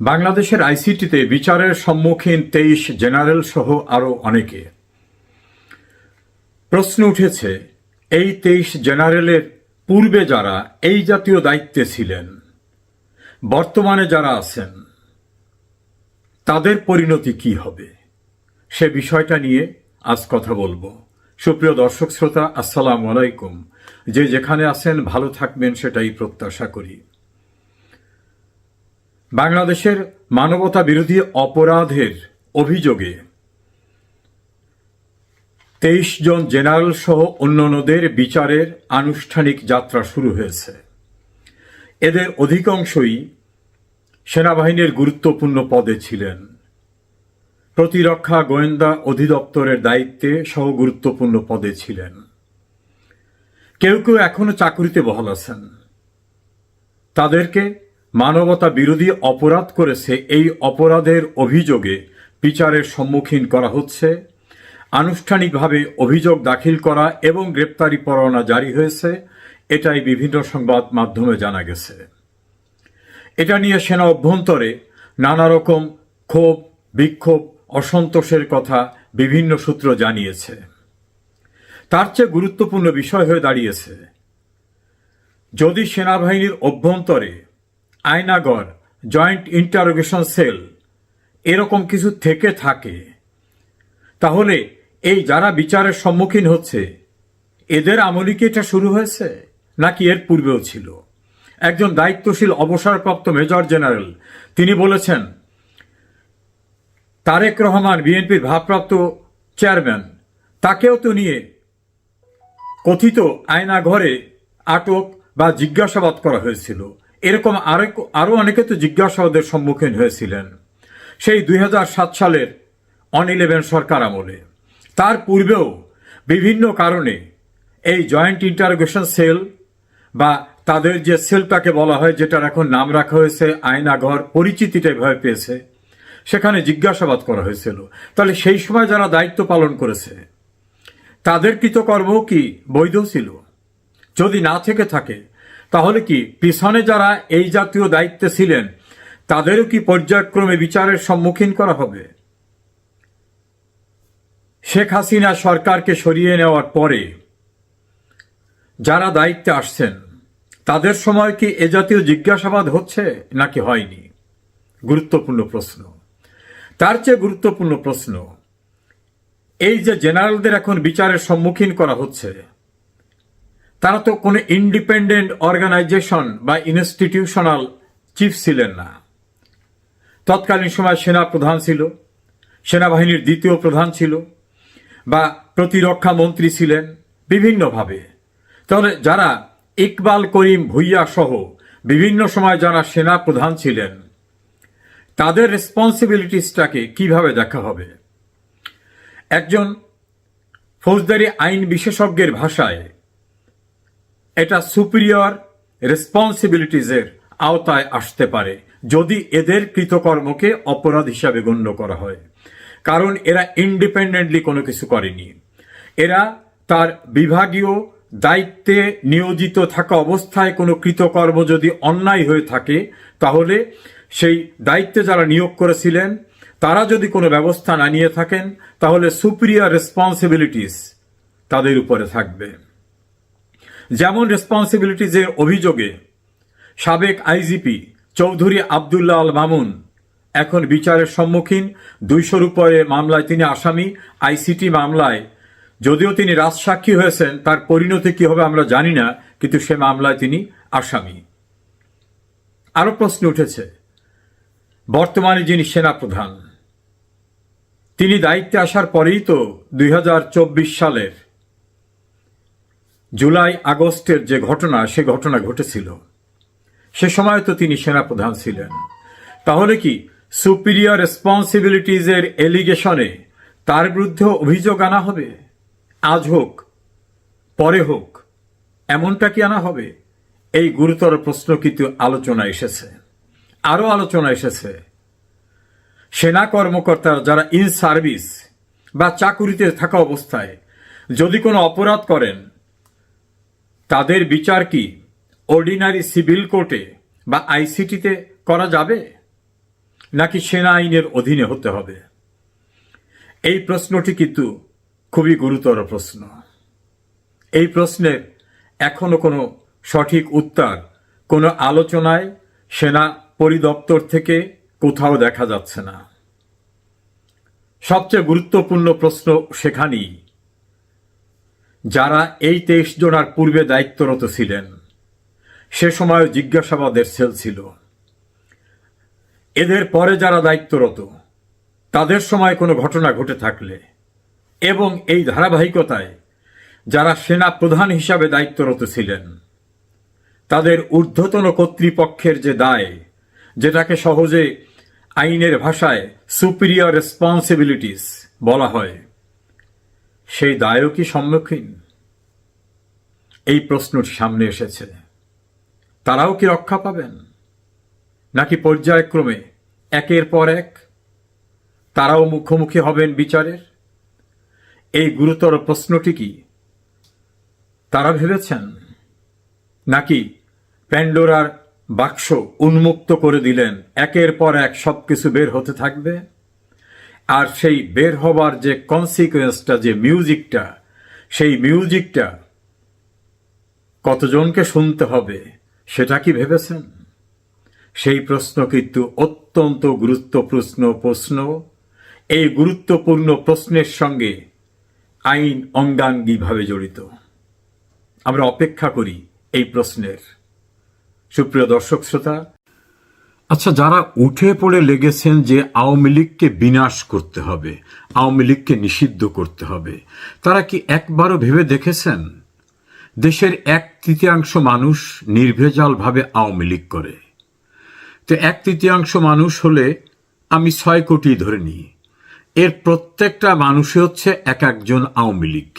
বাংলাদেশের আইসিটিতে বিচারের সম্মুখীন তেইশ জেনারেল সহ আরও অনেকে। প্রশ্ন উঠেছে, এই তেইশ জেনারেলের পূর্বে যারা এই জাতীয় দায়িত্বে ছিলেন, বর্তমানে যারা আছেন, তাদের পরিণতি কি হবে? সে বিষয়টা নিয়ে আজ কথা বলব। সুপ্রিয় দর্শক শ্রোতা, আসসালামু আলাইকুম। যে যেখানে আছেন, ভালো থাকবেন, সেটাই প্রত্যাশা করি। বাংলাদেশের মানবতা বিরোধী অপরাধের অভিযোগে তেইশ জন জেনারেল সহ অন্যান্যদের বিচারের আনুষ্ঠানিক যাত্রা শুরু হয়েছে। এদের অধিকাংশই সেনাবাহিনীর গুরুত্বপূর্ণ পদে ছিলেন। প্রতিরক্ষা গোয়েন্দা অধিদপ্তরের দায়িত্বে সহ গুরুত্বপূর্ণ পদে ছিলেন। কেউ কেউ এখনও চাকুরিতে বহাল আছেন। তাদেরকে মানবতা বিরোধী অপরাধ করেছে এই অপরাধের অভিযোগে বিচারের সম্মুখীন করা হচ্ছে। আনুষ্ঠানিকভাবে অভিযোগ দাখিল করা এবং গ্রেপ্তারি পরোয়ানা জারি হয়েছে। এটাই বিভিন্ন সংবাদ মাধ্যমে জানা গেছে। এটা নিয়ে সেনা অভ্যন্তরে নানা রকম ক্ষোভ, বিক্ষোভ, অসন্তোষের কথা বিভিন্ন সূত্র জানিয়েছে। তার চেয়ে গুরুত্বপূর্ণ বিষয় হয়ে দাঁড়িয়েছে। যদি সেনাবাহিনীর অভ্যন্তরে আয়নাগর জয়েন্ট ইন্টারোগেশন সেল এরকম কিছু থেকে থাকে। তাহলে এই যারা বিচারের সম্মুখীন হচ্ছে, এদের আমলি কি এটা শুরু হয়েছে? নাকি এর পূর্বেও ছিল? একজন দায়িত্বশীল অবসরপ্রাপ্ত মেজর জেনারেল, তিনি বলেছেন, তারেক রহমান, বিএনপির ভারপ্রাপ্ত চেয়ারম্যান, তাকেও তো নিয়ে কথিত আয়না ঘরে আটক বা জিজ্ঞাসাবাদ করা হয়েছিল। এরকম আরেক আরও অনেকে তো জিজ্ঞাসাবাদের সম্মুখীন হয়েছিলেন। সেই দুই হাজার সাত সালের অন ইলেভেন সরকার আমলে। তার পূর্বেও বিভিন্ন কারণে এই জয়েন্ট ইন্টারোগেশন সেল বা তাদের যে সেলটাকে বলা হয়, যেটার এখন নাম রাখা হয়েছে আয়নাঘর পরিচিতিটা এভাবে পেয়েছে, সেখানে জিজ্ঞাসাবাদ করা হয়েছিল। তাহলে সেই সময় যারা দায়িত্ব পালন করেছে, তাদের কৃতকর্ম কি বৈধ ছিল? যদি না থেকে থাকে তাহলে কি পিছনে যারা এই জাতীয় দায়িত্বে ছিলেন, তাদেরও কি পর্যায়ক্রমে বিচারের সম্মুখীন করা হবে? শেখ হাসিনা সরকারকে সরিয়ে নেওয়ার পরে যারা দায়িত্বে আসছেন, তাদের সময় কি এ জাতীয় জিজ্ঞাসাবাদ হচ্ছে নাকি হয়নি? গুরুত্বপূর্ণ প্রশ্ন। তার চেয়ে গুরুত্বপূর্ণ প্রশ্ন, এই যে জেনারেলদের এখন বিচারের সম্মুখীন করা হচ্ছে তারা তো কোনো ইন্ডিপেন্ডেন্ট অর্গানাইজেশন বা ইনস্টিটিউশনাল চিফ ছিলেন না। তৎকালীন সময় সেনা প্রধান ছিল, সেনাবাহিনীর দ্বিতীয় প্রধান ছিল বা প্রতিরক্ষা মন্ত্রী ছিলেন বিভিন্নভাবে। তাহলে যারা ইকবাল করিম ভুইয়া সহ বিভিন্ন সময় যারা সেনা প্রধান ছিলেন, তাদের রেসপন্সিবিলিটিসটাকে কীভাবে দেখা হবে? একজন ফৌজদারি আইন বিশেষজ্ঞের ভাষায় এটা সুপিরিয়র রেসপন্সিবিলিটিজের আওতায় আসতে পারে, যদি এদের কৃতকর্মকে অপরাধ হিসাবে গণ্য করা হয়। কারণ এরা ইন্ডিপেন্ডেন্টলি কোনো কিছু করেনি। এরা তার বিভাগীয় দায়িত্বে নিয়োজিত থাকা অবস্থায় কোনো কৃতকর্ম যদি অন্যায় হয়ে থাকে, তাহলে সেই দায়িত্বে যারা নিয়োগ করেছিলেন, তারা যদি কোনো ব্যবস্থা না নিয়ে থাকেন, তাহলে সুপিরিয়র রেসপন্সিবিলিটিস তাদের উপরে থাকবে। যেমন রেসপন্সিবিলিটিজের অভিযোগে সাবেক আইজিপি চৌধুরী আবদুল্লাহ আল মামুন এখন বিচারের সম্মুখীন, দুইশোর উপরে মামলায় তিনি আসামি, আইসিটি মামলায়। যদিও তিনি রাজসাক্ষী হয়েছেন, তার পরিণতি কি হবে আমরা জানি না, কিন্তু সে মামলায় তিনি আসামি। আরও প্রশ্ন উঠেছে, বর্তমানে যিনি সেনাপ্রধান, তিনি দায়িত্বে আসার পরেই তো দুই হাজার চব্বিশ সালের জুলাই আগস্টের যে ঘটনা, সে ঘটনা ঘটেছিল। সে সময় তো তিনি সেনাপ্রধান ছিলেন। তাহলে কি সুপিরিয়র রেসপন্সিবিলিটিজ এর এলিগেশনে তার বিরুদ্ধে অভিযোগ আনা হবে? আজ হোক, পরে হোক, এমনটা কি আনা হবে? এই গুরুতর প্রশ্ন কিন্তু আলোচনা এসেছে। আরও আলোচনা এসেছে। সেনা কর্মকর্তারা যারা ইন সার্ভিস বা চাকুরিতে থাকা অবস্থায় যদি কোনো অপরাধ করেন তাদের বিচার কি অর্ডিনারি সিভিল কোর্টে বা আইসিটিতে করা যাবে? নাকি সেনা আইনের অধীনে হতে হবে? এই প্রশ্নটি কিন্তু খুবই গুরুতর প্রশ্ন। এই প্রশ্নের এখনও কোনো সঠিক উত্তর কোনো আলোচনায় সেনা পরিদপ্তর থেকে কোথাও দেখা যাচ্ছে না। সবচেয়ে গুরুত্বপূর্ণ প্রশ্ন সেখানেই। যারা এই তেইশ জনার পূর্বে দায়িত্বরত ছিলেন, সে সময় জিজ্ঞাসাবাদের সেল ছিল। এদের পরে যারা দায়িত্বরত, তাদের সময় কোনো ঘটনা ঘটে থাকলে এবং এই ধারাবাহিকতায় যারা সেনা প্রধান হিসাবে দায়িত্বরত ছিলেন, তাদের ঊর্ধ্বতন কর্তৃপক্ষের যে দায়, যেটাকে সহজে আইনের ভাষায় সুপিরিয়র রেসপন্সিবিলিটিস বলা হয় সেই দায়ও কি সম্মুখীন? এই প্রশ্নটি সামনে এসেছে। তারাও কি রক্ষা পাবেন? নাকি পর্যায়ক্রমে একের পর এক তারাও মুখোমুখি হবেন বিচারের? এই গুরুতর প্রশ্নটি কি তারা ভেবেছেন? নাকি প্যান্ডোরার বাক্স উন্মুক্ত করে দিলেন, একের পর এক সব কিছু বের হতে থাকবে? আর সেই বের হবার যে কনসিকুয়েন্সটা যে মিউজিকটা সেই মিউজিকটা কতজনকে শুনতে হবে, সেটা কি ভেবেছেন? সেই প্রশ্ন কিন্তু অত্যন্ত গুরুত্বপূর্ণ প্রশ্ন। এই গুরুত্বপূর্ণ প্রশ্নের সঙ্গে আইন অঙ্গাঙ্গিভাবে জড়িত। আমরা অপেক্ষা করি এই প্রশ্নের। সুপ্রিয় দর্শক শ্রোতা আচ্ছা যারা উঠে পড়ে লেগেছেন যে আওয়ামী লীগকে বিনাশ করতে হবে, আওয়ামী লীগকে নিষিদ্ধ করতে হবে, তারা কি একবারও ভেবে দেখেছেন? দেশের এক তৃতীয়াংশ মানুষ নির্ভেজালভাবে আওয়ামী লীগ করে। তো এক তৃতীয়াংশ মানুষ হলে আমি ছয় কোটি ধরে নিই। এর প্রত্যেকটা মানুষই হচ্ছে এক একজন আওয়ামী লীগ।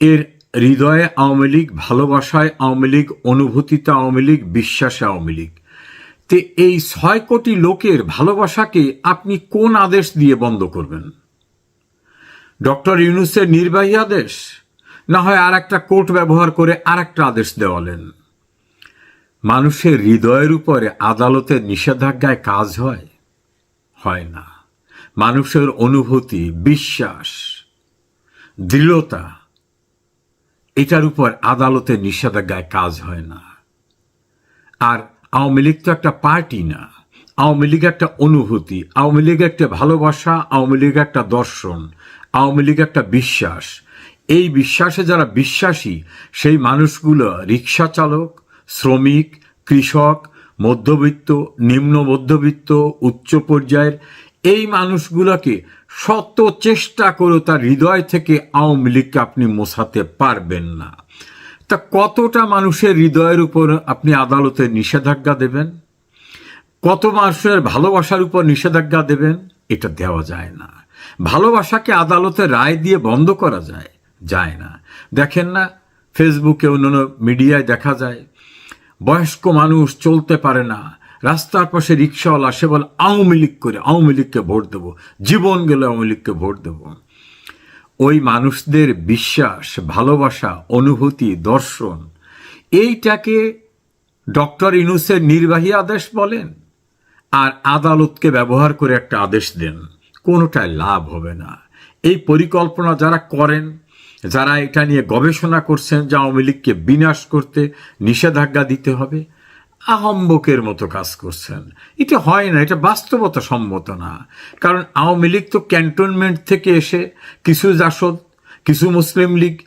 এর হৃদয়ে আওয়ামী লীগ, ভালোবাসায় আওয়ামী লীগ, অনুভূতিতে আওয়ামী লীগ, বিশ্বাসে আওয়ামী লীগ। তে এই ছয় কোটি লোকের ভালোবাসাকে আপনি কোন আদেশ দিয়ে বন্ধ করবেন? ডক্টর ইউনুসের নির্বাহী আদেশ? না হয় আর একটা কোর্ট ব্যবহার করে আর একটা আদেশ দেওয়ালেন? মানুষের হৃদয়ের উপরে আদালতের নিষেধাজ্ঞায় কাজ হয়? হয় না। মানুষের অনুভূতি, বিশ্বাস, দৃঢ়তা, এটার উপর আদালতের নিষেধাজ্ঞায় কাজ হয় না। আর আওয়ামী লীগ তো একটা পার্টি না। আওয়ামী লীগ একটা অনুভূতি, আওয়ামী লীগ একটা ভালোবাসা, আওয়ামী লীগ একটা দর্শন, আওয়ামী লীগ একটা বিশ্বাস। এই বিশ্বাসে যারা বিশ্বাসী, সেই মানুষগুলো রিক্সা চালক, শ্রমিক, কৃষক, মধ্যবিত্ত, নিম্ন মধ্যবিত্ত, উচ্চ পর্যায়ের, এই মানুষগুলোকে শত চেষ্টা করে তার হৃদয় থেকে আওয়ামী লীগকে আপনি মোছাতে পারবেন না। তা কতটা মানুষের হৃদয়ের উপর আপনি আদালতে নিষেধাজ্ঞা দেবেন? কত মানুষের ভালোবাসার উপর নিষেধাজ্ঞা দেবেন? এটা দেওয়া যায় না। ভালোবাসাকে আদালতে রায় দিয়ে বন্ধ করা যায় যায় না। দেখেন না ফেসবুকে অন্যান্য মিডিয়ায় দেখা যায়, বয়স্ক মানুষ চলতে পারে না, রাস্তার পাশে রিক্সাওয়ালা, সে বলে, আওয়ামী লীগ করে, আওয়ামী লীগকে ভোট দেবো, জীবন গেলে আওয়ামী লীগকে ভোট দেবো। ওই মানুষদের বিশ্বাস, ভালোবাসা, অনুভূতি, দর্শন, এইটাকে ডক্টর ইনুসের নির্বাহী আদেশ বলেন। আর আদালতকে ব্যবহার করে একটা আদেশ দেন কোনোটাই লাভ হবে না। এই পরিকল্পনা যারা করেন, যারা এটা নিয়ে গবেষণা করছেন যে আওয়ামী লীগকে বিনাশ করতে নিষেধাজ্ঞা দিতে হবে আহম্বকের মতো কাজ করছেন। এটা হয় না, এটা বাস্তবতা সম্মত না। কারণ আওয়ামী লীগ তো ক্যান্টনমেন্ট থেকে এসে কিছু জাসদ, কিছু মুসলিম লীগ,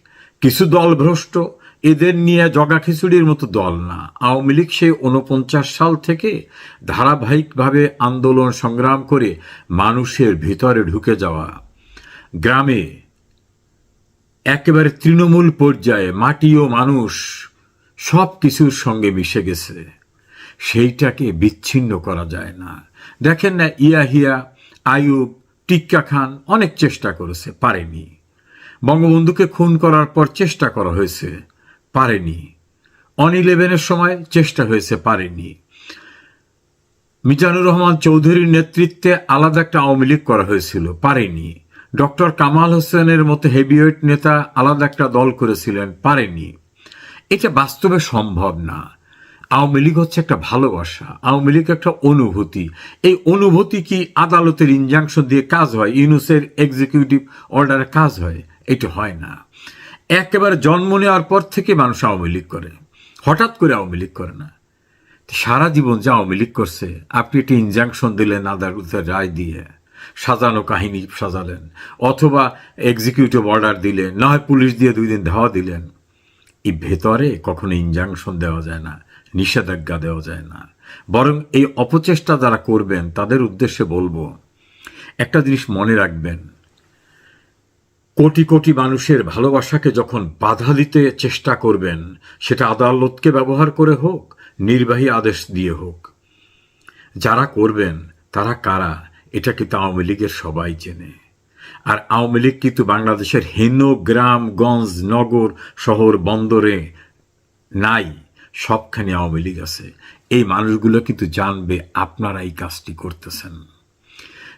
কিছু দল ভ্রষ্ট এদের নিয়ে জগা খিচুড়ির মতো দল না। আওয়ামী লীগ সেই উনপঞ্চাশ সাল থেকে ধারাবাহিকভাবে আন্দোলন সংগ্রাম করে মানুষের ভিতরে ঢুকে যাওয়া। গ্রামে একেবারে তৃণমূল পর্যায়ে মাটি ও মানুষ সব কিছুর সঙ্গে মিশে গেছে। সেইটাকে বিচ্ছিন্ন করা যায় না। দেখেন না, ইয়াহিয়া আয়ুব টিক্কা খান অনেক চেষ্টা করেছে, পারেনি। বঙ্গবন্ধুকে খুন করার পর চেষ্টা করা হয়েছে, পারেনি। অন ইলেভেনের সময় চেষ্টা হয়েছে, পারেনি। মিজানুর রহমান চৌধুরীর নেতৃত্বে আলাদা একটা আওয়ামী লীগ করা হয়েছিল, পারেনি। ডক্টর কামাল হোসেনের মতো হেভিওয়েট নেতা আলাদা একটা দল করেছিলেন, পারেনি। এটা বাস্তবে সম্ভব না। আওয়ামী লীগ হচ্ছে একটা ভালোবাসা, আওয়ামী লীগ একটা অনুভূতি। এই অনুভূতি কি আদালতের ইনজাংশন দিয়ে কাজ হয়, ইউনুসের এক্সিকিউটিভ অর্ডারে কাজ হয়? এটা হয় না। একেবারে জন্ম নেওয়ার পর থেকে মানুষ আওয়ামী লীগ করে। হঠাৎ করে আওয়ামী লীগ করে না। সারা জীবন যে আওয়ামী লীগ করছে, আপনি একটি ইনজাংশন দিলেন আদালতের রায় দিয়ে। সাজানো কাহিনী সাজালেন। অথবা এক্সিকিউটিভ অর্ডার দিলেন, না হয় পুলিশ দিয়ে দুই দিন ধাওয়া দিলেন। এই ভেতরে কখনো ইনজাংশন দেওয়া যায় না। নিষেধাজ্ঞা দেওয়া যায় না। বরং এই অপচেষ্টা যারা করবেন, তাদের উদ্দেশ্যে বলব, একটা জিনিস মনে রাখবেন। কোটি কোটি মানুষের ভালোবাসাকে যখন বাধা দিতে চেষ্টা করবেন, সেটা আদালতকে ব্যবহার করে হোক, নির্বাহী আদেশ দিয়ে হোক। যারা করবেন, তারা কারা, এটা কিন্তু আওয়ামী লীগের সবাই চেনে। আর আওয়ামী লীগ কিন্তু বাংলাদেশের হেন গ্রাম, গঞ্জ, নগর, শহর, বন্দরে নাই। সবখানে আওয়ামী লীগ আছে। এই মানুষগুলো কিন্তু জানবে আপনারা এই কাজটি করতেছেন।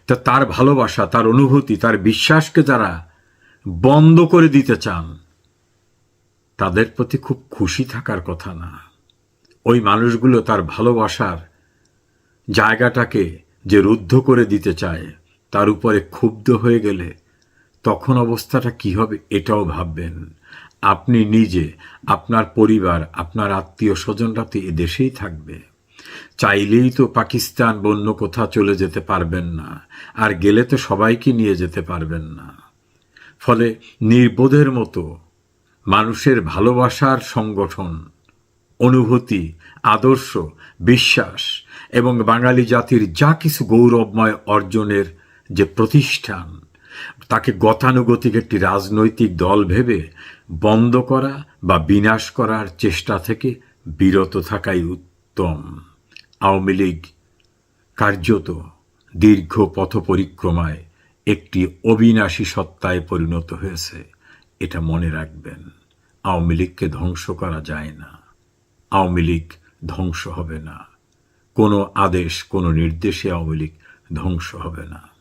তা তার ভালোবাসা, তার অনুভূতি, তার বিশ্বাসকে যারা বন্ধ করে দিতে চান, তাদের প্রতি খুব খুশি থাকার কথা না। ওই মানুষগুলো তার ভালোবাসার জায়গাটাকে যে রুদ্ধ করে দিতে চায়, তার উপরে ক্ষুব্ধ হয়ে গেলে তখন অবস্থাটা কি হবে এটাও ভাববেন। আপনি নিজে, আপনার পরিবার, আপনার আত্মীয় স্বজনরা তো দেশেই থাকবে। চাইলেই তো পাকিস্তান বা অন্য কোথাও চলে যেতে পারবেন না, আর গেলে তো সবাইকে নিয়ে যেতে পারবেন না। ফলে নির্বোধের মতো মানুষের ভালোবাসার সংগঠন, অনুভূতি, আদর্শ, বিশ্বাস এবং বাঙালি জাতির যা কিছু গৌরবময় অর্জনের যে প্রতিষ্ঠান, তাকে গতানুগতিক একটি রাজনৈতিক দল ভেবে বন্ধ করা বা বিনাশ করার চেষ্টা থেকে বিরত থাকাই উত্তম। আওয়ামী লীগ কার্যত দীর্ঘ পথ পরিক্রমায় একটি অবিনাশী সত্তায় পরিণত হয়েছে, এটা মনে রাখবেন। আওয়ামী লীগকে ধ্বংস করা যায় না। আওয়ামী লীগ ধ্বংস হবে না। কোনো আদেশ, কোনো নির্দেশে আওয়ামী লীগ ধ্বংস হবে না।